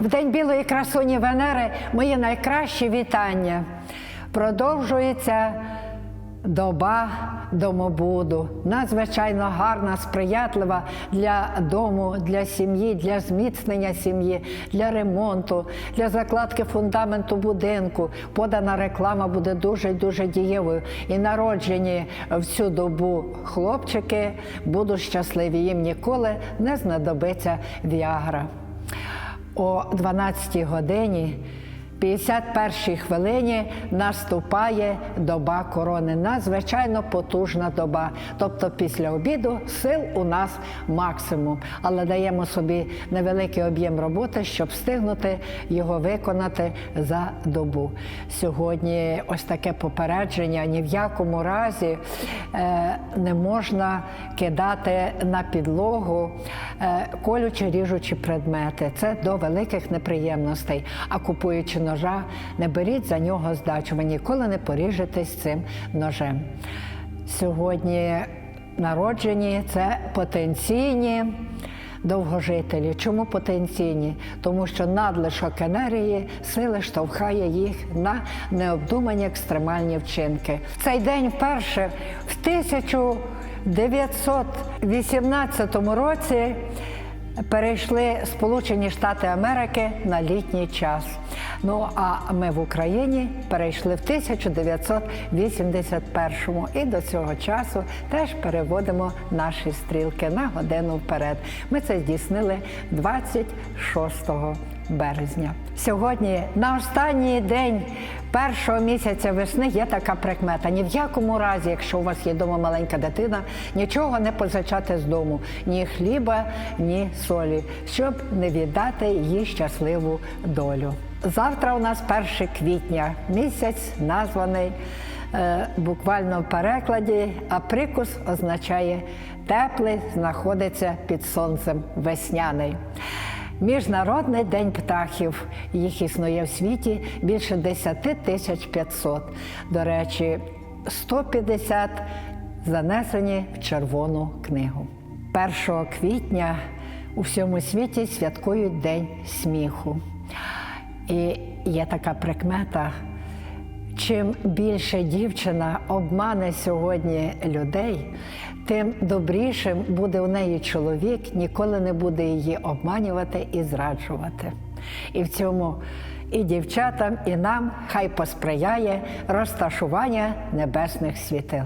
В день білої красуні Венери мої найкращі вітання. Продовжується доба домобуду. Надзвичайно гарна, сприятлива для дому, для сім'ї, для зміцнення сім'ї, для ремонту, для закладки фундаменту будинку. Подана реклама буде дуже дуже дієвою. І народжені в цю добу хлопчики будуть щасливі. Їм ніколи не знадобиться віагра. О 12 годині 51 хвилині наступає доба корони. Надзвичайно потужна доба. Тобто після обіду сил у нас максимум, але даємо собі невеликий об'єм роботи, щоб встигнути його виконати за добу. Сьогодні ось таке попередження: ні в якому разі е, не можна кидати на підлогу е, колючі ріжучі предмети. Це до великих неприємностей. А купуючи ножа, не беріть за нього здачу. Ви ніколи не поріжетесь цим ножем. Сьогодні народжені це потенційні довгожителі. Чому потенційні? Тому що надлишок енергії сили штовхає їх на необдумані екстремальні вчинки. В цей день вперше в 1918 році перейшли Сполучені Штати Америки на літній час. Ну а ми в Україні перейшли в 1981-му і до цього часу теж переводимо наші стрілки на годину вперед. Ми це здійснили 26 березня. Сьогодні на останній день першого місяця весни є така прикмета. Ні в якому разі, якщо у вас є вдома маленька дитина, нічого не позичати з дому, ні хліба, ні солі, щоб не віддати їй щасливу долю. Завтра у нас 1 квітня, місяць названий е, буквально в перекладі, априкус означає теплий, знаходиться під сонцем весняний. Міжнародний день птахів. Їх існує в світі більше 10 тисяч 500. До речі, 150 занесені в Червону книгу. 1 квітня у всьому світі святкують День сміху. І є така прикмета. Чим більше дівчина обмане сьогодні людей, тим добрішим буде у неї чоловік, ніколи не буде її обманювати і зраджувати. І в цьому і дівчатам, і нам хай посприяє розташування небесних світил.